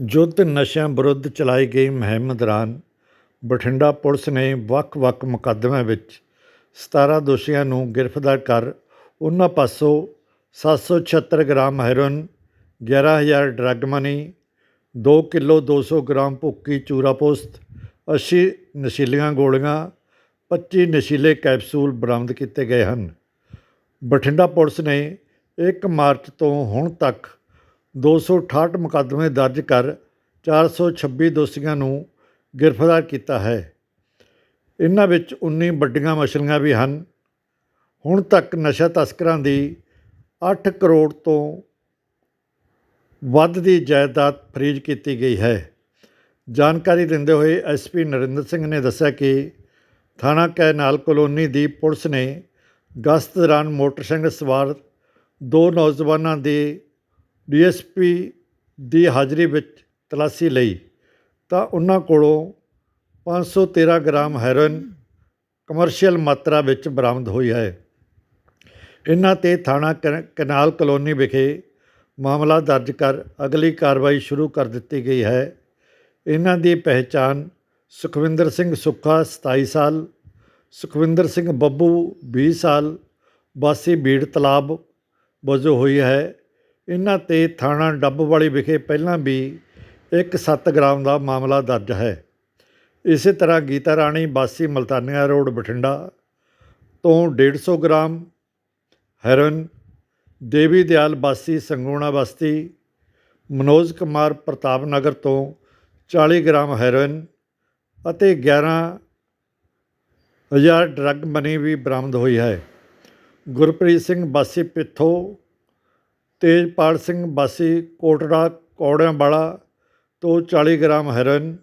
ਯੁੱਧ ਨਸ਼ਿਆਂ ਵਿਰੁੱਧ ਚਲਾਈ ਗਈ ਮੁਹਿੰਮ ਦੌਰਾਨ ਬਠਿੰਡਾ ਪੁਲਿਸ ਨੇ ਵੱਖ-ਵੱਖ ਮੁਕੱਦਮਿਆਂ ਵਿੱਚ 17 ਦੋਸ਼ੀਆਂ ਨੂੰ ਗ੍ਰਿਫਤਾਰ ਕਰ ਉਨ੍ਹਾਂ ਪਾਸੋਂ 776 gram heroin 11000 drug money 2 kilo 200 gram ਭੁੱਕੀ ਚੂਰਾ ਪੋਸਤ 80 ਨਸ਼ੀਲੀਆਂ ਗੋਲੀਆਂ 25 ਨਸ਼ੀਲੇ ਕੈਪਸੂਲ ਬਰਾਮਦ ਕੀਤੇ ਗਏ ਹਨ। ਬਠਿੰਡਾ ਪੁਲਿਸ ਨੇ 1 ਮਾਰਚ ਤੋਂ ਹੁਣ ਤੱਕ 268 ਮੁਕੱਦਮੇ ਦਰਜ ਕਰ 426 ਦੋਸ਼ੀਆਂ ਨੂੰ ਗ੍ਰਿਫਤਾਰ ਕੀਤਾ ਹੈ। ਇਨ੍ਹਾਂ ਵਿੱਚ 19 ਵੱਡੀਆਂ ਮਛਲੀਆਂ ਵੀ ਹਨ। ਹੁਣ ਤੱਕ ਨਸ਼ਾ ਤਸਕਰਾਂ ਦੀ ਅੱਠ ਕਰੋੜ ਤੋਂ ਵੱਧ ਦੀ ਜਾਇਦਾਦ ਫਰੀਜ਼ ਕੀਤੀ ਗਈ ਹੈ। ਜਾਣਕਾਰੀ ਦਿੰਦੇ ਹੋਏ ਐਸਪੀ ਨਰਿੰਦਰ ਸਿੰਘ ਨੇ ਦੱਸਿਆ ਕਿ ਥਾਣਾ ਕੈਨਾਲ ਕਲੋਨੀ ਦੀ ਪੁਲਿਸ ਨੇ ਗਸ਼ਤ ਦੌਰਾਨ ਮੋਟਰਸਾਈਕਲ ਸਵਾਰ ਦੋ ਨੌਜਵਾਨਾਂ ਦੀ ਡੀਐਸਪੀ ਦੀ ਹਾਜ਼ਰੀ ਵਿੱਚ ਤਲਾਸ਼ੀ ਲਈ, ਤਾਂ ਉਹਨਾਂ ਕੋਲੋਂ 513 ਗ੍ਰਾਮ ਹੈਰੋਇਨ ਕਮਰਸ਼ੀਅਲ ਮਾਤਰਾ ਵਿੱਚ ਬਰਾਮਦ ਹੋਈ ਹੈ। ਇਹਨਾਂ ਤੇ ਥਾਣਾ ਕੈ- ਕੈਨਾਲ ਕਲੋਨੀ ਵਿਖੇ ਮਾਮਲਾ ਦਰਜ ਕਰ ਅਗਲੀ ਕਾਰਵਾਈ ਸ਼ੁਰੂ ਕਰ ਦਿੱਤੀ ਗਈ ਹੈ। ਇਹਨਾਂ ਦੀ ਪਹਿਚਾਣ ਸੁਖਵਿੰਦਰ ਸਿੰਘ ਸੁੱਖਾ 27 ਸਾਲ, ਸੁਖਵਿੰਦਰ ਸਿੰਘ ਬੱਬੂ 20 ਸਾਲ ਵਾਸੀ ਬੀੜ ਤਲਾਬ ਵਜੋਂ ਹੋਈ ਹੈ। ਇਹਨਾਂ ਤੇ ਥਾਣਾ ਡੱਬਵਾਲੀ ਵਿਖੇ ਪਹਿਲਾਂ ਵੀ ਇੱਕ 7 ਗ੍ਰਾਮ ਦਾ ਮਾਮਲਾ ਦਰਜ ਹੈ। ਇਸੇ ਤਰ੍ਹਾਂ ਗੀਤਾ ਰਾਣੀ ਬਾਸੀ ਮਲਤਾਨੀਆ ਰੋਡ ਬਠਿੰਡਾ ਤੋਂ 150 ਗ੍ਰਾਮ ਹੈਰੋਇਨ, ਦੇਵੀ ਦਿਆਲ ਬਾਸੀ ਸੰਗੋਣਾ ਬਸਤੀ, ਮਨੋਜ ਕੁਮਾਰ ਪ੍ਰਤਾਪ ਨਗਰ ਤੋਂ 40 ਗ੍ਰਾਮ ਹੈਰੋਇਨ ਅਤੇ 11 ਹਜ਼ਾਰ ਡਰੱਗ ਮਨੀ ਵੀ ਬਰਾਮਦ ਹੋਈ ਹੈ। ਗੁਰਪ੍ਰੀਤ ਸਿੰਘ ਬਾਸੀ ਪਿੱਥੋ ਤੇਜਪਾਲ ਸਿੰਘ ਵਾਸੀ ਕੋਟੜਾ ਕੌੜਿਆਂ ਵਾਲਾ ਤੋਂ 40 ਗ੍ਰਾਮ ਹੈਰੋਇਨ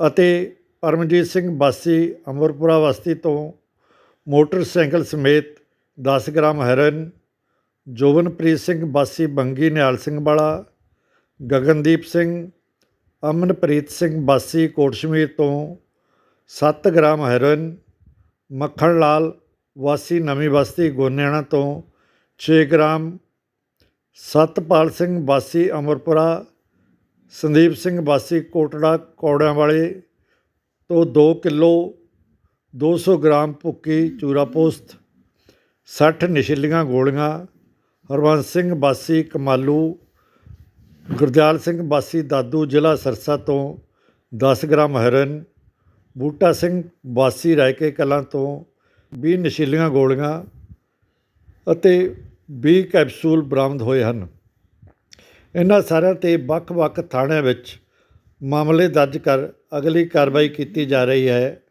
ਅਤੇ ਪਰਮਜੀਤ ਸਿੰਘ ਵਾਸੀ ਅਮਰਪੁਰਾ ਵਸਤੀ ਤੋਂ ਮੋਟਰਸਾਈਕਲ ਸਮੇਤ 10 ਗ੍ਰਾਮ ਹੈਰੋਇਨ, ਜੋਵਨਪ੍ਰੀਤ ਸਿੰਘ ਵਾਸੀ ਬੰਗੀ ਨਿਹਾਲ ਸਿੰਘ ਵਾਲਾ, ਗਗਨਦੀਪ ਸਿੰਘ, ਅਮਨਪ੍ਰੀਤ ਸਿੰਘ ਵਾਸੀ ਕੋਟਸ਼ਮੀਰ ਤੋਂ 7 ਗ੍ਰਾਮ ਹੈਰੋਇਨ ਮੱਖਣ ਲਾਲ ਵਾਸੀ ਨਵੀਂ ਬਸਤੀ, ਗੋਨਿਆਣਾ ਤੋਂ 6 ਗ੍ਰਾਮ ਸਤਪਾਲ ਸਿੰਘ ਵਾਸੀ ਅਮਰਪੁਰਾ, ਸੰਦੀਪ ਸਿੰਘ ਵਾਸੀ ਕੋਟੜਾ ਕੌੜਿਆਂ ਵਾਲੇ ਤੋਂ 2 ਕਿਲੋ 200 ਗ੍ਰਾਮ ਭੁੱਕੀ ਚੂਰਾ ਪੋਸਤ 60 ਨਸ਼ੀਲੀਆਂ ਗੋਲੀਆਂ, ਹਰਵੰਸ ਸਿੰਘ ਵਾਸੀ ਕਮਾਲੂ, ਗੁਰਦਿਆਲ ਸਿੰਘ ਵਾਸੀ ਦਾਦੂ ਜ਼ਿਲ੍ਹਾ ਸਰਸਾ ਤੋਂ 10 ਗ੍ਰਾਮ ਹੈਰੋਇਨ, ਬੂਟਾ ਸਿੰਘ ਵਾਸੀ ਰਾਇਕੇ ਕਲਾਂ ਤੋਂ 20 ਨਸ਼ੀਲੀਆਂ ਗੋਲੀਆਂ ਅਤੇ 20 ਕੈਪਸੂਲ ਬਰਾਮਦ ਹੋਏ ਹਨ। ਇਹਨਾਂ ਸਾਰਿਆਂ ਤੇ ਵੱਖ-ਵੱਖ ਥਾਣਿਆਂ ਵਿੱਚ ਮਾਮਲੇ ਦਰਜ ਕਰ ਅਗਲੀ ਕਾਰਵਾਈ ਕੀਤੀ ਜਾ ਰਹੀ ਹੈ।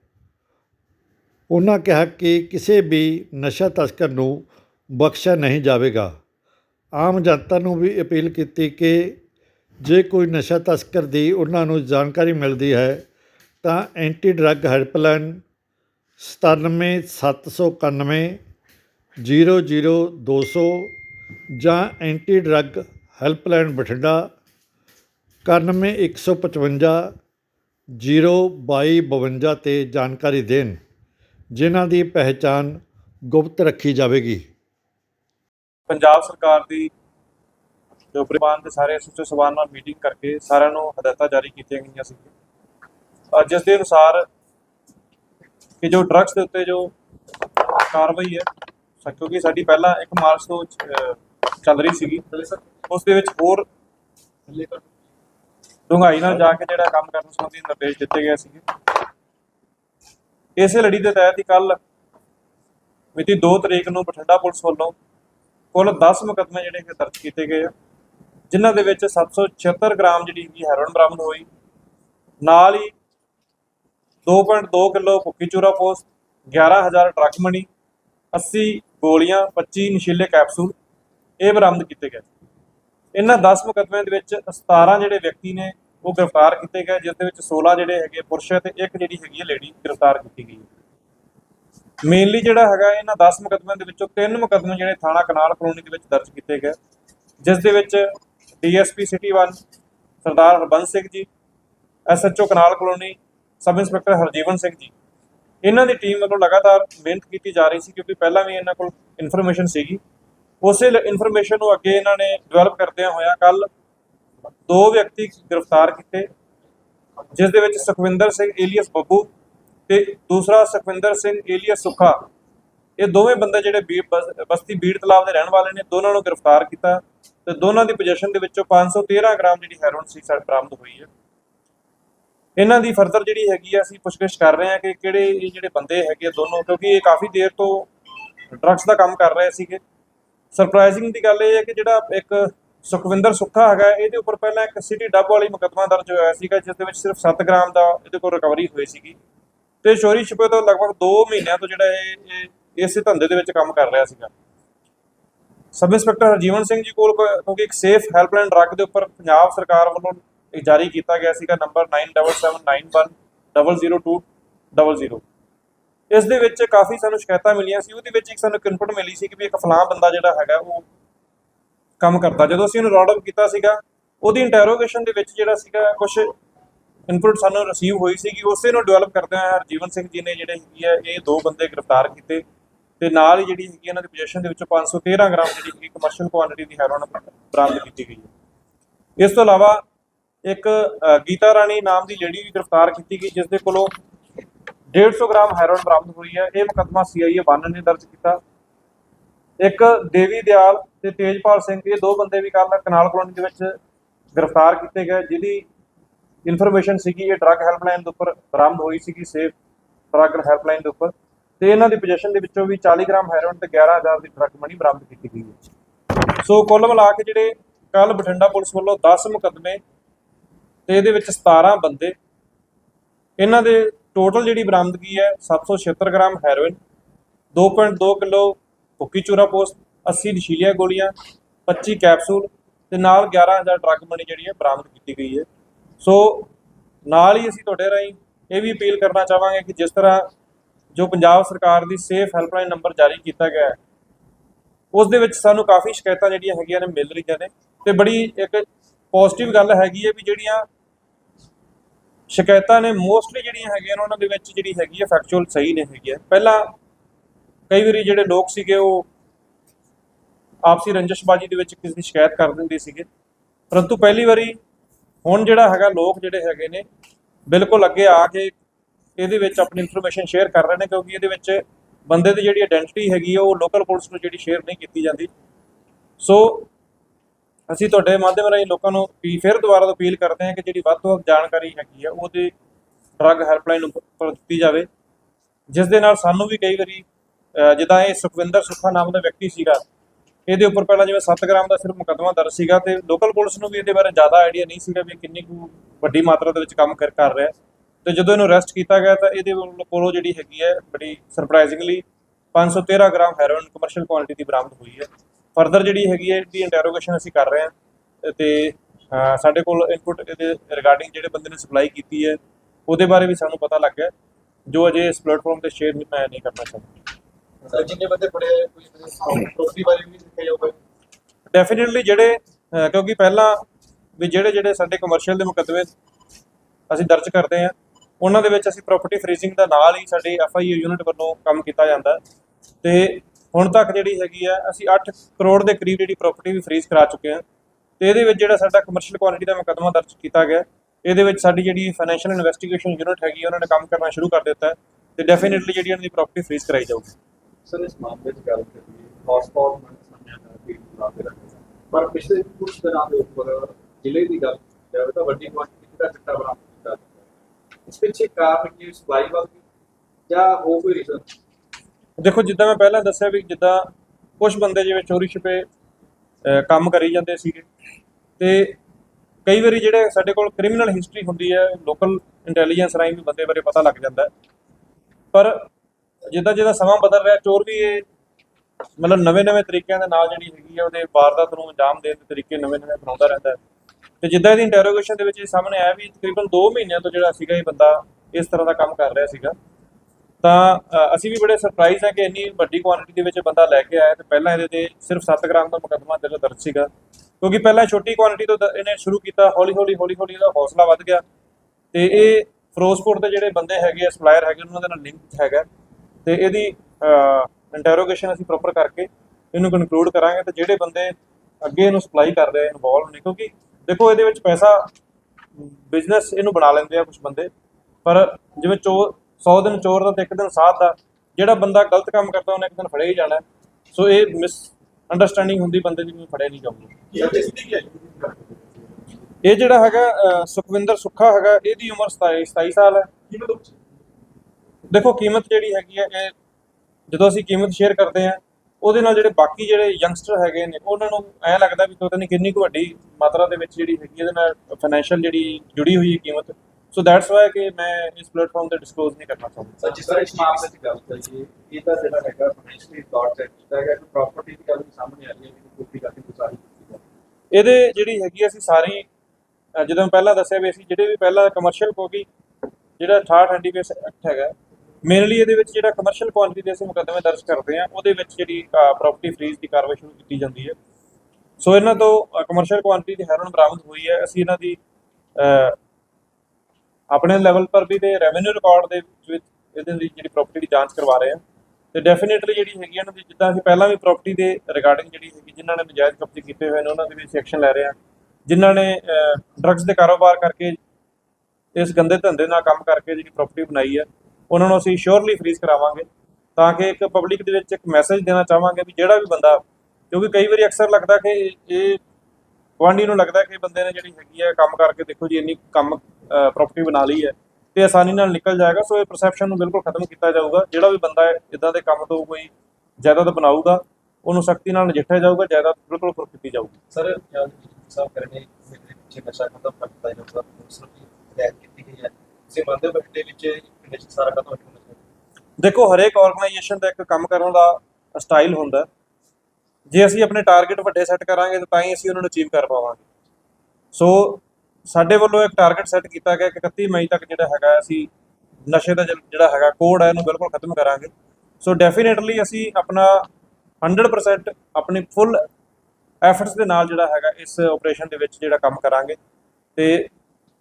ਉਹਨਾਂ ਕਿਹਾ ਕਿ ਕਿਸੇ ਵੀ ਨਸ਼ਾ ਤਸਕਰ ਨੂੰ ਬਖਸ਼ਿਆ ਨਹੀਂ ਜਾਵੇਗਾ। ਆਮ ਜਨਤਾ ਨੂੰ ਵੀ ਅਪੀਲ ਕੀਤੀ ਕਿ ਜੇ ਕੋਈ ਨਸ਼ਾ ਤਸਕਰ ਦੀ ਉਹਨਾਂ ਨੂੰ ਜਾਣਕਾਰੀ ਮਿਲਦੀ ਹੈ, ਤਾਂ ਐਂਟੀ ਡਰੱਗ ਹੈਲਪਲਾਈਨ 97791 00200 ਜਾਂ ਐਂਟੀ ਡਰੱਗ ਹੈਲਪਲਾਈਨ ਬਠਿੰਡਾ 91155 02252 ਤੇ ਜਾਣਕਾਰੀ ਦੇਣ, ਜਿਨ੍ਹਾਂ ਦੀ ਪਹਿਚਾਣ ਗੁਪਤ ਰੱਖੀ ਜਾਵੇਗੀ। ਪੰਜਾਬ ਸਰਕਾਰ ਦੀ ਜੋ ਪ੍ਰਬੰਧ ਦੇ ਸਾਰੇ ਐਸਐਚਓ ਸਭਾ ਨਾਲ ਮੀਟਿੰਗ ਕਰਕੇ ਸਾਰਿਆਂ ਨੂੰ ਹਦਾਇਤਾਂ ਜਾਰੀ ਕੀਤੀਆਂ ਗਈਆਂ ਸੀ ਜਿਸ ਦੇ ਅਨੁਸਾਰ ਕਿ ਜੋ ਡਰੱਗਸ ਦੇ ਉੱਤੇ ਜੋ ਕਾਰਵਾਈ ਹੈ ਸਾ- ਕਿਉਂਕਿ ਸਾਡੀ ਪਹਿਲਾਂ 1 ਮਾਰਚ ਤੋਂ ਚੱਲ ਰਹੀ ਸੀਗੀ। ਉਸ ਦੇ ਵਿੱਚ ਹੋਰ ਡੂੰਘਾਈ ਨਾਲ ਜਾ ਕੇ ਜਿਹੜਾ ਕੰਮ ਕਰਨ ਸੰਬੰਧੀ ਨਿਰਦੇਸ਼ ਦਿੱਤੇ ਗਏ ਸੀਗੇ। ਇਸੇ ਲੜੀ ਦੇ ਤਹਿਤ ਹੀ ਕੱਲ ਮਿਤੀ 2 ਤਰੀਕ ਨੂੰ ਬਠਿੰਡਾ ਪੁਲਿਸ ਵੱਲੋਂ ਕੁੱਲ 10 ਮੁਕੱਦਮੇ ਜਿਹੜੇ ਕਿ ਦਰਜ ਕੀਤੇ ਗਏ ਆ, ਜਿਨ੍ਹਾਂ ਦੇ ਵਿੱਚ 776 ਗ੍ਰਾਮ ਜਿਹੜੀ ਹੈਗੀ ਹੈਰੋਇਨ ਬਰਾਮਦ ਹੋਈ। ਨਾਲ ਹੀ 2.2 ਕਿਲੋ ਭੁੱਕੀ ਚੂਰਾ ਪੋਸਟ 11000 ਟਰੱਕ ਮਣੀ 80 ਗੋਲੀਆਂ 25 ਨਸ਼ੀਲੇ ਕੈਪਸੂਲ ਇਹ ਬਰਾਮਦ ਕੀਤੇ ਗਏ। ਇਹਨਾਂ 10 ਮੁਕੱਦਮਿਆਂ ਦੇ ਵਿੱਚ 17 ਜਿਹੜੇ ਵਿਅਕਤੀ ਨੇ, ਉਹ ਗ੍ਰਿਫਤਾਰ ਕੀਤੇ ਗਏ, ਜਿਸ ਦੇ ਵਿੱਚ 16 ਜਿਹੜੇ ਹੈਗੇ ਪੁਰਸ਼ ਹੈ ਤੇ ਇੱਕ ਜਿਹੜੀ ਹੈਗੀ ਹੈ ਲੇਡੀ ਗ੍ਰਿਫਤਾਰ ਕੀਤੀ ਗਈ ਹੈ। ਮੇਨਲੀ ਜਿਹੜਾ ਹੈਗਾ ਇਹਨਾਂ 10 ਮੁਕੱਦਮਿਆਂ ਦੇ ਵਿੱਚੋਂ ਤਿੰਨ ਮੁਕੱਦਮੇ ਜਿਹੜੇ ਥਾਣਾ ਕਨਾਲ ਕਲੋਨੀ ਦੇ ਵਿੱਚ ਦਰਜ ਕੀਤੇ ਗਏ, ਜਿਸ ਦੇ ਵਿੱਚ DSP city 1 Sardar Harbans Singh ji SHO canal colony sub inspector Harjeevan Singh ji ਇਹਨਾਂ ਦੀ ਟੀਮ ਵੱਲੋਂ ਲਗਾਤਾਰ ਮਿਹਨਤ ਕੀਤੀ ਜਾ ਰਹੀ ਸੀ ਕਿਉਂਕਿ ਪਹਿਲਾਂ ਵੀ ਇਹਨਾਂ ਕੋਲ ਇਨਫੋਰਮੇਸ਼ਨ ਸੀਗੀ। ਉਸੇ ਇਨਫੋਰਮੇਸ਼ਨ ਨੂੰ ਅੱਗੇ ਇਹਨਾਂ ਨੇ ਡਿਵੈਲਪ ਕਰਦਿਆਂ ਹੋਇਆ ਕੱਲ ਦੋ ਵਿਅਕਤੀ ਗ੍ਰਿਫਤਾਰ ਕੀਤੇ, ਜਿਸ ਦੇ ਵਿੱਚ ਸੁਖਵਿੰਦਰ ਸਿੰਘ ਏਲੀਅਸ ਬੱਬੂ ਤੇ ਦੂਸਰਾ ਸੁਖਵਿੰਦਰ ਸਿੰਘ ਏਲੀਅਸ ਸੁੱਖਾ। ਇਹ ਦੋਵੇਂ ਬੰਦੇ ਜਿਹੜੇ ਬੀ- ਬਸਤੀ ਬੀੜ ਤਲਾਬ ਦੇ ਰਹਿਣ ਵਾਲੇ ਨੇ, ਦੋਨਾਂ ਨੂੰ ਗ੍ਰਿਫਤਾਰ ਕੀਤਾ ਤੇ ਦੋਨਾਂ ਦੀ ਪੋਜੀਸ਼ਨ ਦੇ ਵਿੱਚੋਂ 513 ਗ੍ਰਾਮ ਜਿਹੜੀ ਹੈਰੋਇਨ ਸੀ ਸਾਡੇ ਬਰਾਮਦ ਹੋਈ ਹੈ। ਇਹਨਾਂ ਦੀ ਫਰਦਰ ਜਿਹੜੀ ਹੈਗੀ ਆ, ਅਸੀਂ ਪੁੱਛਗਿੱਛ ਕਰ ਰਹੇ ਹਾਂ ਕਿ ਕਿਹੜੇ ਇਹ ਜਿਹੜੇ ਬੰਦੇ ਹੈਗੇ ਆ ਦੋਨੋਂ, ਕਿਉਂਕਿ ਇਹ ਕਾਫੀ ਦੇਰ ਤੋਂ ਡਰੱਗਸ ਦਾ ਕੰਮ ਕਰ ਰਹੇ ਸੀਗੇ। ਸਰਪ੍ਰਾਈਜ਼ਿੰਗ ਦੀ ਗੱਲ ਇਹ ਹੈ ਕਿ ਜਿਹੜਾ ਇੱਕ ਸੁਖਵਿੰਦਰ ਸੁੱਖਾ ਹੈਗਾ, ਇਹਦੇ ਉੱਪਰ ਪਹਿਲਾਂ ਇੱਕ ਸਿਟੀ ਡੱਬ ਵਾਲੀ ਮੁਕੱਦਮਾ ਦਰਜ ਹੋਇਆ ਸੀਗਾ, ਜਿਸ ਦੇ ਵਿੱਚ ਸਿਰਫ 7 ਗ੍ਰਾਮ ਦਾ ਇਹਦੇ ਕੋਲ ਰਿਕਵਰੀ ਹੋਈ ਸੀਗੀ। ਤੇ ਚੋਰੀ ਛੁਪੇ ਤੋਂ ਲਗਭਗ 2 ਮਹੀਨਿਆਂ ਤੋਂ ਜਿਹੜਾ ਇਹ ਇਹ ਇਸੇ ਧੰਦੇ ਦੇ ਵਿੱਚ ਕੰਮ ਕਰ ਰਿਹਾ ਸੀਗਾ। ਸਬ ਇੰਸਪੈਕਟਰ ਹਰਜੀਵਨ ਸਿੰਘ ਜੀ ਕੋਲ ਕਿਉਂਕਿ ਇੱਕ ਸੇਫ ਹੈਲਪਲਾਈਨ ਡਰੱਗ ਦੇ ਉੱਪਰ ਪੰਜਾਬ ਸਰਕਾਰ ਵੱਲੋਂ ਜਾਰੀ ਕੀਤਾ ਗਿਆ ਸੀਗਾ ਨੰਬਰ 9779100200 ਇਸ ਦੇ ਵਿੱਚ ਕਾਫੀ ਸਾਨੂੰ ਸ਼ਿਕਾਇਤਾਂ ਮਿਲੀਆਂ ਸੀ, ਉਹਦੇ ਵਿੱਚ ਇੱਕ ਸਾਨੂੰ ਇੱਕ ਇਨਪੁਟ ਮਿਲੀ ਸੀ ਕਿ ਵੀ ਇੱਕ ਫਲਾਂ ਬੰਦਾ ਜਿਹੜਾ ਹੈਗਾ ਉਹ ਕੰਮ ਕਰਦਾ। ਜਦੋਂ ਅਸੀਂ ਉਹਨੂੰ ਰੌਡ ਅਪ ਕੀਤਾ ਸੀਗਾ, ਉਹਦੀ ਇੰਟਰੋਗੇਸ਼ਨ ਦੇ ਵਿੱਚ ਜਿਹੜਾ ਸੀਗਾ ਕੁਝ ਇਨਪੁਟ ਸਾਨੂੰ ਰਿਸੀਵ ਹੋਈ ਸੀ ਕਿ ਉਸੇ ਨੂੰ ਡਿਵੈਲਪ ਕਰਦੇ ਹੋਏ ਹਰਜੀਵਨ ਸਿੰਘ ਜੀ ਨੇ ਜਿਹੜੇ ਹੈਗੀ ਹੈ ਇਹ ਦੋ ਬੰਦੇ ਗ੍ਰਿਫਤਾਰ ਕੀਤੇ ਤੇ ਨਾਲ ਹੀ ਜਿਹੜੀ ਹੈਗੀ ਇਹਨਾਂ ਦੀ ਪੋਜੀਸ਼ਨ ਦੇ ਵਿੱਚੋਂ 513 ਗ੍ਰਾਮ ਜਿਹੜੀ ਹੈਗੀ ਕਮਰਸ਼ੀਅਲ ਕੁਆਂਟੀਟੀ ਦੀ ਹੈਰੋਇਨ ਬਰਾਮਦ ਕੀਤੀ ਗਈ ਹੈ। ਇਸ ਤੋਂ ਇਲਾਵਾ ਇੱਕ ਗੀਤਾ ਰਾਣੀ ਨਾਮ ਦੀ ਲੇਡੀ ਵੀ ਗ੍ਰਿਫਤਾਰ ਕੀਤੀ ਗਈ ਜਿਸ ਦੇ ਕੋਲੋਂ 150 ਗ੍ਰਾਮ ਹੈਰੋਇਨ ਬਰਾਮਦ ਹੋਈ ਹੈ। ਇਹ ਮੁਕੱਦਮਾ ਸੀਆਈਏ 1 ਨੇ ਦਰਜ ਕੀਤਾ। ਇੱਕ, ਦੇਵੀ ਦਿਆਲ ਤੇ ਤੇਜਪਾਲ ਸਿੰਘ, ਇਹ ਦੋ ਬੰਦੇ ਵੀ ਕੱਲ ਕਨਾਲ ਕਲੋਨੀ ਦੇ ਵਿੱਚ ਗ੍ਰਿਫਤਾਰ ਕੀਤੇ ਗਏ। ਜਿਹਦੀ ਇਨਫੋਰਮੇਸ਼ਨ ਸੀਗੀ, ਇਹ ਡਰੱਗ ਹੈਲਪਲਾਈਨ ਦੇ ਉੱਪਰ ਬਰਾਮਦ ਹੋਈ ਸੀਗੀ, ਸੇਫ ਡਰੱਗ ਹੈਲਪਲਾਈਨ ਦੇ ਉੱਪਰ। ਤੇ ਇਹਨਾਂ ਦੀ ਪੋਜੀਸ਼ਨ ਦੇ ਵਿੱਚੋਂ ਵੀ 40 ਗ੍ਰਾਮ ਹੈਰੋਇਨ ਤੇ 11000 ਦੀ ਡਰੱਗ ਮਨੀ ਬਰਾਮਦ ਕੀਤੀ ਗਈ ਹੈ। ਸੋ ਕੁੱਲ ਮਿਲਾ ਕੇ ਜਿਹੜੇ ਕੱਲ ਬਠਿੰਡਾ ਪੁਲਿਸ ਵੱਲੋਂ 10 ਮੁਕੱਦਮੇ ਤੇ ਇਹਦੇ ਵਿੱਚ 17 ਬੰਦੇ। ਇਹਨਾਂ ਦੇ ਟੋਟਲ ਜਿਹੜੀ ਬਰਾਮਦਗੀ ਹੈ 776 ਗ੍ਰਾਮ ਹੈਰੋਇਨ 2.2 ਕਿਲੋ ਭੁੱਕੀ ਚੂਰਾ ਪੋਸਟ 80 ਨਸ਼ੀਲੀਆਂ ਗੋਲੀਆਂ 25 ਕੈਪਸੂਲ ਤੇ ਨਾਲ 11000 ਡਰੱਗ ਮਨੀ ਜਿਹੜੀ ਹੈ ਬਰਾਮਦ ਕੀਤੀ ਗਈ ਹੈ। ਸੋ ਨਾਲ ਹੀ ਅਸੀਂ ਤੁਹਾਡੇ ਰਾਹੀਂ ਇਹ ਵੀ ਅਪੀਲ ਕਰਨਾ ਚਾਹਾਂਗੇ ਕਿ ਜਿਸ ਤਰ੍ਹਾਂ ਜੋ ਪੰਜਾਬ ਸਰਕਾਰ ਦੀ ਸੇਫ ਹੈਲਪਲਾਈਨ ਨੰਬਰ ਜਾਰੀ ਕੀਤਾ ਗਿਆ ਹੈ, ਉਸ ਦੇ ਵਿੱਚ ਸਾਨੂੰ ਕਾਫੀ ਸ਼ਿਕਾਇਤਾਂ ਜਿਹੜੀਆਂ ਹੈਗੀਆਂ ਨੇ, ਮਿਲ ਰਹੀਆਂ ਨੇ ਤੇ ਬੜੀ ਇੱਕ ਪੋਜ਼ਿਟਿਵ ਗੱਲ ਹੈਗੀ ਹੈ ਵੀ ਜਿਹੜੀਆਂ ਸ਼ਿਕਾਇਤਾਂ ਨੇ ਮੋਸਟਲੀ ਜਿਹੜੀਆਂ ਹੈਗੀਆਂ ਨੇ ਉਹਨਾਂ ਦੇ ਵਿੱਚ ਜਿਹੜੀ ਹੈਗੀ ਹੈ ਫੈਕਚੁਅਲ ਸਹੀ ਨੇ ਹੈ ਪਹਿਲਾਂ ਕਈ ਵਾਰੀ ਜਿਹੜੇ ਲੋਕ ਸੀਗੇ ਉਹ ਆਪਸੀ ਰੰਜਿਸ਼ਬਾਜੀ ਦੇ ਵਿੱਚ ਕਿਸੇ ਦੀ ਸ਼ਿਕਾਇਤ ਕਰ ਦਿੰਦੇ ਸੀਗੇ। ਪਰੰਤੂ ਪਹਿਲੀ ਵਾਰੀ ਹੁਣ ਜਿਹੜਾ ਹੈਗਾ ਲੋਕ ਜਿਹੜੇ ਹੈਗੇ ਨੇ ਬਿਲਕੁਲ ਅੱਗੇ ਆ ਕੇ ਇਹਦੇ ਵਿੱਚ ਆਪਣੀ ਇਨਫੋਰਮੇਸ਼ਨ ਸ਼ੇਅਰ ਕਰ ਰਹੇ ਨੇ ਕਿਉਂਕਿ ਇਹਦੇ ਵਿੱਚ ਬੰਦੇ ਦੀ ਜਿਹੜੀ ਆਇਡੈਂਟੀਟੀ ਹੈਗੀ ਆ, ਉਹ ਲੋਕਲ ਪੁਲਿਸ ਨੂੰ ਜਿਹੜੀ ਸ਼ੇਅਰ ਨਹੀਂ ਕੀਤੀ ਜਾਂਦੀ। ਸੋ ਅਸੀਂ ਤੁਹਾਡੇ ਮਾਧਿਅਮ ਰਾਹੀਂ ਲੋਕਾਂ ਨੂੰ ਵੀ ਫਿਰ ਦੁਬਾਰਾ ਤੋਂ ਅਪੀਲ ਕਰਦੇ ਹਾਂ ਕਿ ਜਿਹੜੀ ਵੱਧ ਤੋਂ ਵੱਧ ਜਾਣਕਾਰੀ ਹੈਗੀ ਆ, ਉਹਦੇ ਡਰੱਗ ਹੈਲਪਲਾਈਨ ਉੱਪਰ ਦਿੱਤੀ ਜਾਵੇ। ਜਿਸ ਦੇ ਨਾਲ ਸਾਨੂੰ ਵੀ ਕਈ ਵਾਰੀ ਜਿੱਦਾਂ ਇਹ ਸੁਖਵਿੰਦਰ ਸੁੱਖਾ ਨਾਮ ਦਾ ਵਿਅਕਤੀ ਸੀਗਾ, ਇਹਦੇ ਉੱਪਰ ਪਹਿਲਾਂ ਜਿਵੇਂ 7 ਗ੍ਰਾਮ ਦਾ ਸਿਰਫ ਮੁਕੱਦਮਾ ਦਰਜ ਸੀਗਾ ਤੇ ਲੋਕਲ ਪੁਲਿਸ ਨੂੰ ਵੀ ਇਹਦੇ ਬਾਰੇ ਜ਼ਿਆਦਾ ਆਈਡੀਆ ਨਹੀਂ ਸੀਗਾ ਵੀ ਕਿੰਨੀ ਕੁ ਵੱਡੀ ਮਾਤਰਾ ਦੇ ਵਿੱਚ ਕੰਮ ਕਰ ਕਰ ਰਿਹਾ। ਤੇ ਜਦੋਂ ਇਹਨੂੰ ਅਰੈਸਟ ਕੀਤਾ ਗਿਆ ਤਾਂ ਇਹਦੇ ਕੋਲੋਂ ਜਿਹੜੀ ਹੈਗੀ ਹੈ, ਬੜੀ surprisingly 513 gram heroin commercial quantity ਦੀ ਬਰਾਮਦ ਹੋਈ ਹੈ। ਫਰਦਰ ਜਿਹੜੀ ਹੈਗੀ ਹੈ ਇਹਦੀ ਇੰਟਰੋਗੇਸ਼ਨ ਅਸੀਂ ਕਰ ਰਹੇ ਹਾਂ। ਤੇ ਸਾਡੇ ਕੋਲ ਇਨਪੁਟ ਇਹਦੇ ਰਿਗਾਰਡਿੰਗ ਜਿਹੜੇ ਬੰਦੇ ਨੇ ਸਪਲਾਈ ਕੀਤੀ ਹੈ ਉਹਦੇ ਬਾਰੇ ਵੀ ਸਾਨੂੰ ਪਤਾ ਲੱਗ ਗਿਆ। ਜੋ ਅਜੇ ਇਸ ਪਲੇਟਫਾਰਮ ਤੇ ਸ਼ੇਅਰ ਮੈਂ ਨਹੀਂ ਕਰਨਾ ਚਾਹੁੰਦਾ। ਜਿੰਨੇ ਬੰਦੇ ਫੜੇ ਆ, ਕੋਈ ਟ੍ਰੋਫੀ ਬਾਰੇ ਵੀ ਲਿਖਿਆ ਜਾਊਗਾ ਡੈਫੀਨਿਟਲੀ ਜਿਹੜੇ ਕਿਉਂਕਿ ਪਹਿਲਾਂ ਵੀ ਜਿਹੜੇ ਜਿਹੜੇ ਸਾਡੇ ਕਮਰਸ਼ੀਅਲ ਦੇ ਮੁਕੱਦਮੇ ਅਸੀਂ ਦਰਜ ਕਰਦੇ ਹਾਂ ਉਹਨਾਂ ਦੇ ਵਿੱਚ ਅਸੀਂ ਪ੍ਰਾਪਰਟੀ ਫਰੀਜ਼ਿੰਗ ਦਾ ਨਾਲ ਹੀ ਸਾਡੀ ਐਫ ਆਈ ਯੂਨਿਟ ਵੱਲੋਂ ਕੰਮ ਕੀਤਾ ਜਾਂਦਾ। ਤੇ ਹੁਣ ਤੱਕ ਜਿਹੜੀ ਹੈਗੀ ਆ, ਅਸੀਂ 8 ਕਰੋੜ ਦੇ ਕਰੀਬ ਜਿਹੜੀ ਪ੍ਰਾਪਰਟੀ ਵੀ ਫਰੀਜ਼ ਕਰਾ ਚੁੱਕੇ ਹਾਂ ਤੇ ਇਹਦੇ ਵਿੱਚ ਜਿਹੜਾ ਸਾਡਾ ਕਮਰਸ਼ੀਅਲ ਕੁਆਂਟੀਟੀ ਦਾ ਮੁਕੱਦਮਾ ਦਰਜ ਕੀਤਾ ਗਿਆ। ਇਹਦੇ ਵਿੱਚ ਸਾਡੀ ਜਿਹੜੀ ਫਾਈਨੈਂਸ਼ੀਅਲ ਇਨਵੈਸਟੀਗੇਸ਼ਨ ਯੂਨਿਟ ਹੈਗੀ ਉਹਨਾਂ ਨੇ ਕੰਮ ਕਰਨਾ ਸ਼ੁਰੂ ਕਰ ਦਿੱਤਾ ਹੈ ਤੇ ਡੈਫੀਨਿਟਲੀ ਜਿਹੜੀ ਇਹਨਾਂ ਦੀ ਪ੍ਰਾਪਰਟੀ ਫਰੀਜ਼ ਕਰਾਈ ਜਾਊਗੀ। ਸਰ, ਇਸ ਮਾਮਲੇ 'ਚ ਗੱਲ ਕਰੀਏ ਹੌਸਪਾਵਰ ਮੈਂ ਸਮਝਿਆ ਜਾ ਕਿ ਲਾ ਕੇ ਰੱਖਿਆ ਪਰ ਪਿਛਲੇ ਕੁਝ ਦਿਨਾਂ ਦੇ ਉੱਪਰ ਜ਼ਿਲ੍ਹੇ ਦੀ ਗੱਲ ਜਾਵੇ ਤਾਂ ਵੱਡੀ ਕੁਆਂਟੀਟੀ ਦਾ ਚਿੱਟਾ ਬਰਾਮਦ ਕੀਤਾ ਇਸ ਪਿੱਛੇ ਕਾਰਨ ਕੀ ਸਪਲਾਈ ਵੱਲ ਜਾਂ ਹੋ ਕੋਈ ਰੀਜ਼ਨ ਦੇਖੋ, ਜਿੱਦਾਂ ਮੈਂ ਪਹਿਲਾਂ ਦੱਸਿਆ ਵੀ ਜਿੱਦਾਂ ਕੁਝ ਬੰਦੇ ਜਿਵੇਂ ਚੋਰੀ ਛਪੇ ਕੰਮ ਕਰੀ ਜਾਂਦੇ ਸੀਗੇ ਤੇ ਕਈ ਵਾਰੀ ਜਿਹੜੇ ਸਾਡੇ ਕੋਲ ਕ੍ਰਿਮੀਨਲ ਹਿਸਟਰੀ ਹੁੰਦੀ ਹੈ, ਲੋਕਲ ਇੰਟੈਲੀਜੈਂਸ ਰਾਹੀਂ ਵੀ ਬੰਦੇ ਬਾਰੇ ਪਤਾ ਲੱਗ ਜਾਂਦਾ ਪਰ ਜਿੱਦਾਂ ਜਿੱਦਾਂ ਸਮਾਂ ਬਦਲ ਰਿਹਾ, ਚੋਰ ਵੀ ਇਹ ਮਤਲਬ ਨਵੇਂ-ਨਵੇਂ ਤਰੀਕਿਆਂ ਦੇ ਨਾਲ ਜਿਹੜੀ ਹੈਗੀ ਹੈ ਉਹਦੇ ਵਾਰਦਾਤ ਨੂੰ ਅੰਜਾਮ ਦੇਣ ਦੇ ਤਰੀਕੇ ਨਵੇਂ-ਨਵੇਂ ਬਣਾਉਂਦਾ ਰਹਿੰਦਾ ਹੈ। ਤੇ ਜਿੱਦਾਂ ਇਹਦੀ ਇੰਟਰੋਗੇਸ਼ਨ ਦੇ ਵਿੱਚ ਇਹ ਸਾਹਮਣੇ ਆਇਆ ਵੀ ਤਕਰੀਬਨ 2 ਮਹੀਨਿਆਂ ਤੋਂ ਜਿਹੜਾ ਸੀਗਾ ਇਹ ਬੰਦਾ ਇਸ ਤਰ੍ਹਾਂ ਦਾ ਕੰਮ ਕਰ ਰਿਹਾ ਸੀਗਾ। ਤਾਂ ਅ, ਅਸੀਂ ਵੀ ਬੜੇ ਸਰਪ੍ਰਾਈਜ਼ ਹਾਂ ਕਿ ਇੰਨੀ ਵੱਡੀ ਕੁਆਂਟੀਟੀ ਦੇ ਵਿੱਚ ਬੰਦਾ ਲੈ ਕੇ ਆਇਆ ਤੇ ਪਹਿਲਾਂ ਇਹਦੇ ਤੇ ਸਿਰਫ 7 ਗ੍ਰਾਮ ਦਾ ਮੁਕੱਦਮਾ ਦਿਲ ਦਰਜ ਸੀਗਾ। ਕਿਉਂਕਿ ਪਹਿਲਾਂ ਛੋਟੀ ਕੁਆਂਟੀਟੀ ਤੋਂ ਦ- ਇਹਨੇ ਸ਼ੁਰੂ ਕੀਤਾ ਹੌਲੀ ਹੌਲੀ ਹੌਲੀ ਹੌਲੀ ਇਹਦਾ ਹੌਸਲਾ ਵੱਧ ਗਿਆ। ਤੇ ਇਹ ਫਿਰੋਜ਼ਪੁਰ ਦੇ ਜਿਹੜੇ ਬੰਦੇ ਹੈਗੇ ਆ ਸਪਲਾਇਰ ਹੈਗੇ ਉਹਨਾਂ ਦੇ ਨਾਲ ਲਿੰਕ ਹੈਗਾ। ਤੇ ਇਹਦੀ ਇੰਟਰੋਗੇਸ਼ਨ ਅਸੀਂ ਪ੍ਰੋਪਰ ਕਰਕੇ ਇਹਨੂੰ ਕਨਕਲੂਡ ਕਰਾਂਗੇ ਤੇ ਜਿਹੜੇ ਬੰਦੇ ਅੱਗੇ ਇਹਨੂੰ ਸਪਲਾਈ ਕਰ ਰਹੇ ਇਨਵੋਲਵ ਨੇ ਕਿਉਂਕਿ ਦੇਖੋ ਇਹਦੇ ਵਿੱਚ ਪੈਸਾ ਬਿਜ਼ਨਸ ਇਹਨੂੰ ਬਣਾ ਲੈਂਦੇ ਆ ਕੁਝ ਬੰਦੇ। ਪਰ ਜਿਵੇਂ ਚੋਰ 100 ਦਿਨ ਚੋਰ ਦਾ ਤੇ ਇੱਕ ਦਿਨ ਸਾਧ ਦਾ ਜਿਹੜਾ ਬੰਦਾ ਗਲਤ ਕੰਮ ਕਰਦਾ ਉਹਨੇ ਇੱਕ ਦਿਨ ਫੜਿਆ ਹੀ ਜਾਣਾ। ਸੋ ਇਹ ਮਿਸ ਅੰਡਰਸਟੈਂਡਿੰਗ ਹੁੰਦੀ ਬੰਦੇ ਦੀ ਵੀ ਫੜਿਆ ਨਹੀਂ ਜਾਊਗਾ। ਇਹ ਜਿਹੜਾ ਹੈਗਾ ਸੁਖਵਿੰਦਰ ਸੁੱਖਾ ਹੈਗਾ ਇਹਦੀ ਉਮਰ 27 27 ਸਾਲ ਹੈ। ਦੇਖੋ ਕੀਮਤ ਜਿਹੜੀ ਹੈਗੀ ਹੈ ਇਹ ਜਦੋਂ ਅਸੀਂ ਕੀਮਤ ਸ਼ੇਅਰ ਕਰਦੇ ਆ ਉਹਦੇ ਨਾਲ ਜਿਹੜੇ ਬਾਕੀ ਜਿਹੜੇ ਯੰਗਸਟਰ ਹੈਗੇ ਨੇ ਉਹਨਾਂ ਨੂੰ ਐ ਲੱਗਦਾ ਵੀ ਪਤਾ ਨਹੀਂ ਕਿੰਨੀ ਕੁ ਵੱਡੀ ਮਾਤਰਾ ਦੇ ਵਿੱਚ ਜਿਹੜੀ ਹੈਗੀ ਇਹਦੇ ਨਾਲ ਫਾਈਨੈਂਸ਼ੀਅਲ ਜਿਹੜੀ ਜੁੜੀ ਹੋਈ ਹੈ ਕੀਮਤ। ਸੋ ਦੈਟਸ ਵਾਈ ਕਿ ਮੈਂ ਇਸ ਪਲੇਟਫਾਰਮ ਤੇ ਡਿਸਕਲੋਜ਼ ਨਹੀਂ ਕਰਨਾ ਚਾਹੁੰਦਾ ਸਰ ਜਿਸ ਤਰ੍ਹਾਂ ਇਸ ਮਾਮਲੇ ਦੀ ਗੱਲ ਕਰੀਏ ਇਹ ਤਾਂ ਜਿਹੜਾ ਹੈਗਾ ਫਾਈਨੈਂਸ਼ੀਅਲੀ ਤੌਰ ਤੇ ਕੀਤਾ ਹੈਗਾ ਕਿ ਪ੍ਰਾਪਰਟੀ ਦੀ ਗੱਲ ਸਾਹਮਣੇ ਆ ਰਹੀ ਹੈ ਕਿ ਕੋਪੀ ਕਰਕੇ ਗੁਜ਼ਾਰੀ ਕੀਤੀ ਹੈ ਇਹਦੇ ਜਿਹੜੀ ਹੈਗੀ ਅਸੀਂ ਸਾਰੀ ਜਦੋਂ ਪਹਿਲਾਂ ਦੱਸਿਆ ਵੀ ਅਸੀਂ ਜਿਹੜੇ ਵੀ ਪਹਿਲਾਂ ਕਮਰਸ਼ੀਅਲ ਕੋਗੀ ਜਿਹੜਾ 68 ਐਨਡੀਪੀਐਸ ਐਕਟ ਹੈਗਾ ਮੇਨਲੀ ਇਹਦੇ ਵਿੱਚ ਜਿਹੜਾ ਕਮਰਸ਼ੀਅਲ ਕੁਆਂਟੀਟੀ ਦੇ ਅਸੀਂ ਮੁਕੱਦਮੇ ਦਰਜ ਕਰਦੇ ਆ ਉਹਦੇ ਵਿੱਚ ਜਿਹੜੀ ਪ੍ਰਾਪਰਟੀ ਫਰੀਜ਼ ਦੀ ਕਾਰਵਾਈ ਸ਼ੁਰੂ ਕੀਤੀ ਜਾਂਦੀ ਹੈ। ਸੋ ਇਹਨਾਂ ਤੋਂ ਕਮਰਸ਼ੀਅਲ ਕੁਆਂਟੀਟੀ ਦੀ ਹੈਰੋਨ ਬਰਾਮਦ ਹੋਈ ਹੈ। ਅਸੀਂ ਇਹਨਾਂ ਦੀ ਆਪਣੇ ਲੈਵਲ ਪਰ ਵੀ ਤੇ ਰੈਵਨਿਊ ਰਿਕਾਰਡ ਦੇ ਵਿੱਚ ਇਹਦੇ ਦੀ ਜਿਹੜੀ ਪ੍ਰਾਪਰਟੀ ਦੀ ਜਾਂਚ ਕਰਵਾ ਰਹੇ ਆ। ਤੇ ਡੈਫੀਨਿਟਲੀ ਜਿਹੜੀ ਹੈਗੀ ਆ ਇਹਨਾਂ ਦੀ, ਜਿੱਦਾਂ ਅਸੀਂ ਪਹਿਲਾਂ ਵੀ ਪ੍ਰਾਪਰਟੀ ਦੇ ਰਿਗਾਰਡਿੰਗ ਜਿਹੜੀ ਹੈਗੀ, ਜਿਨ੍ਹਾਂ ਨੇ ਨਜਾਇਜ਼ ਕਬਜ਼ੇ ਕੀਤੇ ਹੋਏ ਨੇ, ਉਹਨਾਂ ਦੇ ਵੀ ਐਕਸ਼ਨ ਲੈ ਰਹੇ ਆ। ਜਿਨ੍ਹਾਂ ਨੇ ਡਰੱਗਸ ਦੇ ਕਾਰੋਬਾਰ ਕਰਕੇ ਇਸ ਗੰਦੇ ਧੰਦੇ ਨਾਲ ਕੰਮ ਕਰਕੇ ਜਿਹੜੀ ਪ੍ਰਾਪਰਟੀ ਬਣਾਈ ਹੈ ਉਹਨਾਂ ਨੂੰ ਅਸੀਂ ਸ਼ੋਰਲੀ ਫ੍ਰੀਜ਼ ਕਰਾਵਾਂਗੇ। ਤਾਂ ਕਿ ਇੱਕ ਪਬਲਿਕ ਦੇ ਵਿੱਚ ਇੱਕ ਮੈਸੇਜ ਦੇਣਾ ਚਾਹਾਂਗੇ ਵੀ ਜਿਹੜਾ ਵੀ ਬੰਦਾ, ਕਿਉਂਕਿ ਕਈ ਵਾਰੀ ਅਕਸਰ ਲੱਗਦਾ ਕਿ ਇਹ ਗੁਆਂਢੀ ਨੂੰ ਲੱਗਦਾ ਕਿ ਬੰਦੇ ਨੇ ਜਿਹੜੀ ਹੈਗੀ ਹੈ ਕੰਮ ਕਰਕੇ ਦੇਖੋ ਜੀ, ਇੰਨੀ ਕੰਮ ਪ੍ਰਾਪਰਟੀ ਬਣਾ ਲਈ ਹੈ ਤੇ ਆਸਾਨੀ ਨਾਲ ਨਿਕਲ ਜਾਏਗਾ ਸੋ ਇਹ ਪਰਸੈਪਸ਼ਨ ਨੂੰ ਬਿਲਕੁਲ ਖਤਮ ਕੀਤਾ ਜਾਊਗਾ। ਜਿਹੜਾ ਵੀ ਬੰਦਾ ਇਦਾਂ ਦੇ ਕੰਮ ਤੋਂ ਕੋਈ ਜਾਇਦਾਦ ਬਣਾਊਗਾ ਉਹਨੂੰ ਸਖਤੀ ਨਾਲ ਨਜਿੱਠਿਆ ਜਾਊਗਾ ਜਾਇਦਾਦ ਬਿਲਕੁਲ ਖੁਰ ਕੀਤੀ ਜਾਊਗੀ। ਸਰ ਸਾਹਿਬ ਕਰਨੇ ਮੇਰੇ ਪਿੱਛੇ ਨਸ਼ਾ ਖਤਮ ਕਰਤਾ ਜਾਂਦਾ ਦੂਸਰਾ ਵੀ ਹਦਾਇਤ ਕੀਤੀ ਗਈ ਹੈ। ਤੁਸੀਂ ਮੰਨਦੇ ਹੋ ਬਠਿੰਡੇ ਵਿੱਚ ਨਸ਼ਾ ਸਾਰਾ ਖਤਮ ਹੋ ਜਾਊਗਾ? ਦੇਖੋ ਹਰੇਕ ਆਰਗੇਨਾਈਜੇਸ਼ਨ ਦਾ ਇੱਕ ਕੰਮ ਕਰਨ ਦਾ ਸਟਾਈਲ ਹੁੰਦਾ। ਜੇ ਅਸੀਂ ਆਪਣੇ ਟਾਰਗੇਟ ਵੱਡੇ ਸੈੱਟ ਕਰਾਂਗੇ ਤਾਂ ਤਾਂ ਹੀ ਅਸੀਂ ਉਹਨਾਂ ਨੂੰ ਅਚੀਵ ਕਰ ਪਾਵਾਂਗੇ। ਸੋ ਸਾਡੇ ਵੱਲੋਂ ਇੱਕ ਟਾਰਗੇਟ ਸੈੱਟ ਕੀਤਾ ਗਿਆ ਕਿ 31 ਮਈ ਤੱਕ ਜਿਹੜਾ ਹੈਗਾ ਅਸੀਂ ਨਸ਼ੇ ਦਾ ਜਿਹੜਾ ਹੈਗਾ ਕੋਡ ਹੈ, ਇਹਨੂੰ ਬਿਲਕੁਲ ਖਤਮ ਕਰਾਂਗੇ। ਸੋ ਡੈਫੀਨੇਟਲੀ ਅਸੀਂ ਆਪਣਾ 100% ਆਪਣੀ ਫੁੱਲ ਐਫਰਟਸ ਦੇ ਨਾਲ ਜਿਹੜਾ ਹੈਗਾ, ਇਸ ਆਪਰੇਸ਼ਨ ਦੇ ਵਿੱਚ ਜਿਹੜਾ ਕੰਮ ਕਰਾਂਗੇ। ਤੇ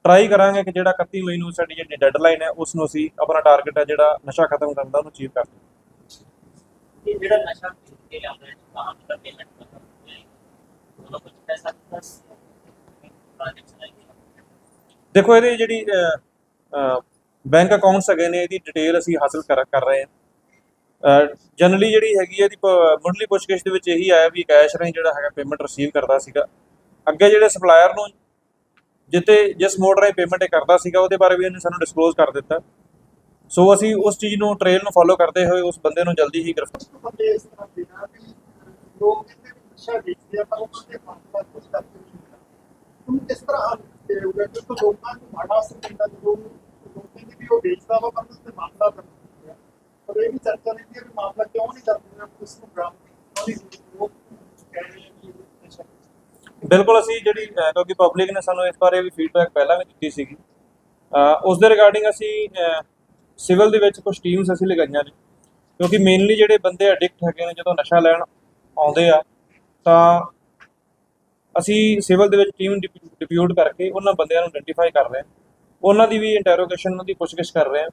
ਟਰਾਈ ਕਰਾਂਗੇ ਕਿ ਜਿਹੜਾ 31 ਮਈ ਨੂੰ ਸਾਡੀ ਜਿਹੜੀ ਡੈਡਲਾਈਨ ਹੈ ਉਸ ਨੂੰ ਅਸੀਂ ਆਪਣਾ ਟਾਰਗੇਟ ਹੈ ਜਿਹੜਾ ਨਸ਼ਾ ਖਤਮ ਕਰਨ ਦਾ, ਉਹਨੂੰ ਅਚੀਵ ਕਰ ਲਈਏ ये ਜਿਹੜਾ ਨਸ਼ਾ ਖਰੀਦ ਕੇ ਲਿਆਉਂਦਾ ਹੈ ਕਹਾਂ ਪੇਮੈਂਟ ਕਰਦਾ ਹੈ ਉਹਨਾਂ ਕੁਝ ਪੈਸਾ ਪਲੱਸ ਟ੍ਰਾਂਜੈਕਸ਼ਨ ਹੈ ਦੇਖੋ, ਇਹਦੀ ਜਿਹੜੀ ਬੈਂਕ ਅਕਾਊਂਟਸ ਹੈਗੇ ਨੇ, ਇਹਦੀ ਡਿਟੇਲ ਅਸੀਂ ਹਾਸਲ ਕਰ ਕਰ ਰਹੇ ਹਾਂ। ਜਨਰਲੀ ਜਿਹੜੀ ਹੈਗੀ ਹੈ ਇਹਦੀ ਮੁੱਢਲੀ ਪੁੱਛਗਿੱਛ ਦੇ ਵਿੱਚ ਇਹੀ ਆਇਆ ਵੀ ਕੈਸ਼ ਰਾਹੀਂ ਜਿਹੜਾ ਹੈਗਾ ਪੇਮੈਂਟ ਰਿਸੀਵ ਕਰਦਾ ਸੀਗਾ। ਅੱਗੇ ਜਿਹੜੇ ਸਪਲਾਇਰ ਨੂੰ ਜਿੱਤੇ ਜਿਸ ਮੋਡ ਰਾਹੀਂ ਪੇਮੈਂਟ ਇਹ ਕਰਦਾ ਸੀਗਾ, ਉਹਦੇ ਬਾਰੇ ਵੀ ਇਹਨੇ ਸਾਨੂੰ ਡਿਸਕਲੋਜ਼ ਕਰ ਦਿੱਤਾ। ਸੋ ਅਸੀਂ ਉਸ ਚੀਜ਼ ਨੂੰ ਟ੍ਰੇਲ ਨੂੰ ਫੋਲੋ ਕਰਦੇ ਹੋਏ ਉਸ ਬੰਦੇ ਨੂੰ ਜਲਦੀ ਹੀ ਗ੍ਰਿਫਤਾਰ ਲੋਕ ਕਿਤੇ ਵੀ ਨਸ਼ਾ ਵੇਚਦੇ ਆ, ਪਰ ਉਹਨਾਂ ਦੇ ਮਾਮਲਾ ਕੁਝ ਕਰਕੇ ਨਹੀਂ ਹੁੰਦਾ ਉਹਨੂੰ ਕਿਸ ਲੋਕਾਂ ਨੂੰ ਮਾੜਾ ਅਸਰ ਪੈਂਦਾ ਜਦੋਂ ਲੋਕਾਂ ਦੀ ਵੀ ਉਹ ਵੇਚਦਾ ਵਾ ਪਰ ਉਸ ਮਾਮਲਾ ਕਰਦੇ ਆ ਪਰ ਇਹ ਵੀ ਚਰਚਾ ਰਹਿੰਦੀ ਹੈ ਮਾਮਲਾ ਕਿਉਂ ਨਹੀਂ ਕਰਦੇ ਉਸ ਨੂੰ ਬਰਾਮਦ ਕਿਉਂ ਨਹੀਂ ਲੋਕ ਕਹਿ ਰਹੇ ਕਿ ਬਿਲਕੁਲ ਅਸੀਂ ਜਿਹੜੀ ਕਿਉਂਕਿ ਪਬਲਿਕ ਨੇ ਸਾਨੂੰ ਇਸ ਬਾਰੇ ਵੀ ਫੀਡਬੈਕ ਪਹਿਲਾਂ ਵੀ ਦਿੱਤੀ ਸੀਗੀ। ਅਹ, ਉਸ ਦੇ ਰਿਗਾਰਡਿੰਗ ਅਸੀਂ ਸਿਵਲ ਦੇ ਵਿੱਚ ਕੁਝ ਟੀਮਸ ਅਸੀਂ ਲਗਾਈਆਂ ਨੇ। ਕਿਉਂਕਿ ਮੇਨਲੀ ਜਿਹੜੇ ਬੰਦੇ ਐਡਿਕਟ ਹੈਗੇ ਨੇ ਜਦੋਂ ਨਸ਼ਾ ਲੈਣ ਆਉਂਦੇ ਆ ਤਾਂ ਅਸੀਂ ਸਿਵਲ ਦੇ ਵਿੱਚ ਟੀਮ ਡਿਪਿਊਟ ਕਰਕੇ ਉਹਨਾਂ ਬੰਦਿਆਂ ਨੂੰ ਆਇਡੈਂਟੀਫਾਈ ਕਰ ਰਹੇ ਹਾਂ। ਉਹਨਾਂ ਦੀ ਵੀ ਇੰਟਰੋਗੇਸ਼ਨ ਉਹਨਾਂ ਦੀ ਪੁੱਛਗਿੱਛ ਕਰ ਰਹੇ ਹਾਂ।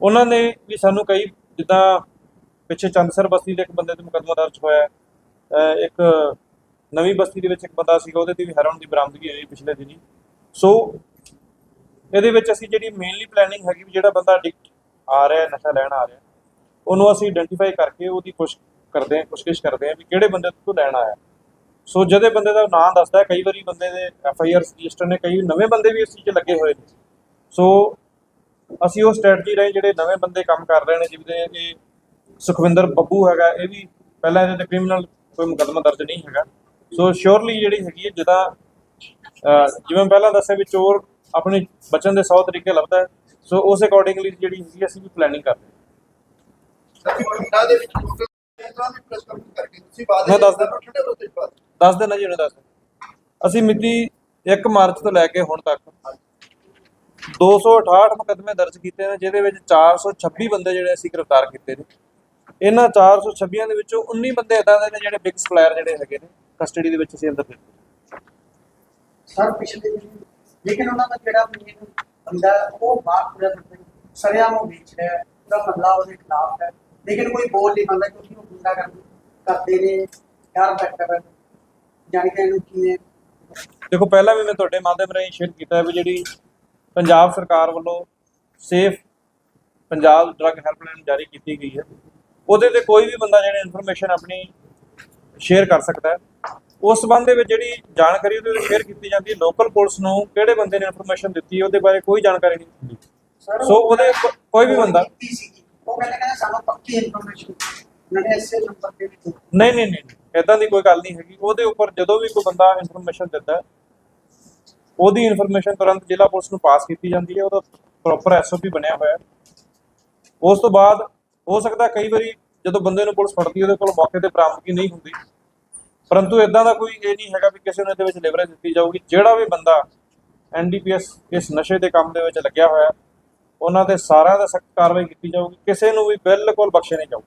ਉਹਨਾਂ ਨੇ ਵੀ ਸਾਨੂੰ ਕਈ ਜਿੱਦਾਂ ਪਿੱਛੇ ਚੰਦਸਰ ਬਸਤੀ ਦੇ ਇੱਕ ਬੰਦੇ ਤੇ ਮੁਕੱਦਮਾ ਦਰਜ ਹੋਇਆ। ਹੈ। ਇੱਕ ਨਵੀਂ ਬਸਤੀ ਦੇ ਵਿੱਚ ਇੱਕ ਬੰਦਾ ਸੀਗਾ, ਉਹਦੇ ਤੇ ਵੀ ਹੈਰੋਨ ਦੀ ਬਰਾਮਦਗੀ ਹੋਈ ਪਿਛਲੇ ਦਿਨੀ। ਸੋ ਇਹਦੇ ਵਿੱਚ ਅਸੀਂ ਜਿਹੜੀ ਮੇਨਲੀ ਪਲੈਨਿੰਗ ਹੈਗੀ ਵੀ ਜਿਹੜਾ ਬੰਦਾ ਐਡਿਕਟ ਆ ਰਿਹਾ, ਨਸ਼ਾ ਲੈਣ ਆ ਰਿਹਾ, ਉਹਨੂੰ ਅਸੀਂ ਆਇਡੈਂਟੀਫਾਈ ਕਰਕੇ ਉਹਦੀ ਪੁੱਛ, ਕਰਦੇ ਹਾਂ, ਪੁੱਛਗਿੱਛ ਕਰਦੇ ਹਾਂ ਵੀ ਕਿਹੜੇ ਬੰਦੇ ਤੋਂ ਲੈਣ ਆਇਆ। ਸੋ ਜਦੇ ਬੰਦੇ ਦਾ ਨਾਂ ਦੱਸਦਾ ਕਈ ਵਾਰੀ ਬੰਦੇ ਦੇ ਐਫ ਆਈ ਆਰ ਰਜਿਸਟਰ ਨੇ ਕਈ ਨਵੇਂ ਬੰਦੇ ਵੀ ਇਸ ਚੀਜ਼ 'ਚ ਲੱਗੇ ਹੋਏ ਨੇ। ਸੋ ਅਸੀਂ ਉਹ ਸਟ੍ਰੈਟਜੀ ਰਾਹੀਂ ਜਿਹੜੇ ਨਵੇਂ ਬੰਦੇ ਕੰਮ ਕਰ ਰਹੇ ਨੇ ਜਿਵੇਂ ਇਹ ਸੁਖਵਿੰਦਰ ਬੱਬੂ ਹੈਗਾ ਇਹ ਵੀ ਪਹਿਲਾਂ ਇਹਦੇ ਤੇ ਕ੍ਰਿਮੀਨਲ ਕੋਈ ਮੁਕੱਦਮਾ ਦਰਜ ਨਹੀਂ ਹੈਗਾ। ਸੋ ਸ਼ੋਰਲੀ ਜਿਹੜੀ ਹੈਗੀ ਹੈ ਅਹ, ਜਿਵੇਂ ਪਹਿਲਾਂ ਦੱਸਿਆ ਵੀ ਚੋਰ ਆਪਣੇ ਬਚਣ ਦੇ 100 ਤਰੀਕੇ ਲੱਭਦਾ ਸੋ ਉਸ ਅਕੋਰਡਿੰਗਲੀ ਜਿਹੜੀ ਹੈਗੀ ਅਸੀਂ ਵੀ ਪਲੈਨਿੰਗ ਕਰਦੇ ਹਾਂ। ਸਰ ਦੇ ਵਿੱਚ ਮੈਂ ਦੱਸ ਦਿੰਦਾ। ਠੰਡੇ ਰੋਤੇ ਬਾਅਦ ਦੱਸ ਦੇਣਾ ਜੀ ਉਹਨੇ ਦੱਸ ਦੇਣਾ। ਅਸੀਂ ਮਿਤੀ 1 ਮਾਰਚ ਤੋਂ ਲੈ ਕੇ ਹੁਣ ਤੱਕ 268 ਮੁਕੱਦਮੇ ਦਰਜ ਕੀਤੇ ਨੇ ਜਿਹਦੇ ਵਿੱਚ 426 ਬੰਦੇ ਜਿਹੜੇ ਅਸੀਂ ਗ੍ਰਿਫਤਾਰ ਕੀਤੇ ਨੇ। ਇਹਨਾਂ 426 ਦੇ ਵਿੱਚੋਂ 19 ਬੰਦੇ ਇਦਾਂ ਦੇ ਨੇ ਜਿਹੜੇ ਬਿਗ ਸਪਲਾਇਰ ਜਿਹੜੇ ਹੈਗੇ ਨੇ ਕਸਟਡੀ ਦੇ ਵਿੱਚ ਅਸੀਂ ਅੰਦਰ ਦਿੱਤੇ। ਸਰ ਪਿਛਲੇ ਦਿਨ ਲੇਕਿਨ ਉਹਨਾਂ ਦਾ ਜਿਹੜਾ ਮੇਨ ਬੰਦਾ ਹੈ, ਉਹ ਬਾਹਰ ਪੂਰਾ ਕਰਦੇ ਸਰਿਆਮ ਉਹ ਵੇਚ ਰਿਹਾ ਹੈ ਉਹਦਾ ਮਸਲਾ ਉਹਦੇ ਖਿਲਾਫ ਹੈ। ਲੇਕਿਨ ਕੋਈ ਬੋਲ ਨਹੀਂ ਪਾਉਂਦਾ ਕਿਉਂਕਿ ਉਹ ਗੁੰਡਾ ਕਰ ਕਰਦੇ ਨੇ ਯਾਰ ਬੈਠਾ ਹੈ ਕਿਵੇਂ ਦੇਖੋ ਪਹਿਲਾਂ ਵੀ ਮੈਂ ਤੁਹਾਡੇ ਮਾਧਿਅਮ ਰਾਹੀਂ ਸ਼ੇਅਰ ਕੀਤਾ ਹੈ ਵੀ ਜਿਹੜੀ ਪੰਜਾਬ ਸਰਕਾਰ ਵੱਲੋਂ ਸੇਫ ਪੰਜਾਬ ਡਰੱਗ ਹੈਲਪਲਾਈਨ ਜਾਰੀ ਕੀਤੀ ਗਈ ਹੈ ਉਹਦੇ ਤੇ ਕੋਈ ਵੀ ਬੰਦਾ ਜਿਹੜੀ ਇਨਫੋਰਮੇਸ਼ਨ ਆਪਣੀ ਸ਼ੇਅਰ ਕਰ ਸਕਦਾ ਹੈ। ਉਸ ਸੰਬੰਧ ਦੇ ਵਿੱਚ ਜਿਹੜੀ ਜਾਣਕਾਰੀ ਉਹਦੇ ਵਿੱਚ ਸ਼ੇਅਰ ਕੀਤੀ ਜਾਂਦੀ ਹੈ ਲੋਕਲ ਪੁਲਿਸ ਨੂੰ ਕਿਹੜੇ ਬੰਦੇ ਨੇ ਇਨਫੋਰਮੇਸ਼ਨ ਦਿੱਤੀ ਉਹਦੇ ਬਾਰੇ ਕੋਈ ਜਾਣਕਾਰੀ ਨਹੀਂ ਹੁੰਦੀ। ਸਰ ਸੋ ਉਹਦੇ ਕੋਈ ਵੀ ਬੰਦਾ। ਉਹ ਕਹਿੰਦੇ ਕਹਿੰਦੇ ਸਾਨੂੰ ਪੱਕੀ ਇਨਫੋਰਮੇਸ਼ਨ ਉਹਨਾਂ ਨੇ ਐਸੇ ਨੰਬਰ ਤੇ ਵੀ ਨਹੀਂ ਨਹੀਂ ਨਹੀਂ। ਇਦਾਂ ਦੀ ਕੋਈ ਗੱਲ ਨਹੀਂ ਹੈਗੀ। ਉਹਦੇ ਉੱਪਰ ਜਦੋਂ ਵੀ ਕੋਈ ਬੰਦਾ ਇਨਫੋਰਮੇਸ਼ਨ ਦਿੰਦਾ ਉਹਦੀ ਇਨਫੋਰਮੇਸ਼ਨ ਤੁਰੰਤ ਜ਼ਿਲ੍ਹਾ ਪੁਲਿਸ ਨੂੰ ਪਾਸ ਕੀਤੀ ਜਾਂਦੀ ਹੈ। ਉਹਦਾ ਪ੍ਰੋਪਰ ਐਸਓਪੀ ਬਣਿਆ ਹੋਇਆ ਹੈ। ਉਸ ਤੋਂ ਬਾਅਦ ਹੋ ਸਕਦਾ ਕਈ ਵਾਰੀ ਜਦੋਂ ਬੰਦੇ ਨੂੰ ਪੁਲਿਸ ਫੜਦੀ ਉਹਦੇ ਕੋਲ ਮੌਕੇ ਤੇ ਬਰਾਮਦਗੀ ਨਹੀਂ ਹੁੰਦੀ। ਪਰੰਤੂ ਇਦਾਂ ਦਾ ਕੋਈ ਇਹ ਨਹੀਂ ਹੈਗਾ ਵੀ ਕਿਸੇ ਨੂੰ ਇਹਦੇ ਵਿੱਚ ਲਿਵਰੇਜ ਦਿੱਤੀ ਜਾਊਗੀ। ਜਿਹੜਾ ਵੀ ਬੰਦਾ ਐਨਡੀਪੀਐਸ ਇਸ ਨਸ਼ੇ ਦੇ ਕੰਮ ਦੇ ਵਿੱਚ ਲੱਗਿਆ ਹੋਇਆ ਉਹਨਾਂ ਤੇ ਸਾਰਿਆਂ ਦਾ ਸਖਤ ਕਾਰਵਾਈ ਕੀਤੀ ਜਾਊਗੀ। ਕਿਸੇ ਨੂੰ ਵੀ ਬਿਲਕੁਲ ਬਖਸ਼ੇ ਨਹੀਂ ਜਾਊਗਾ।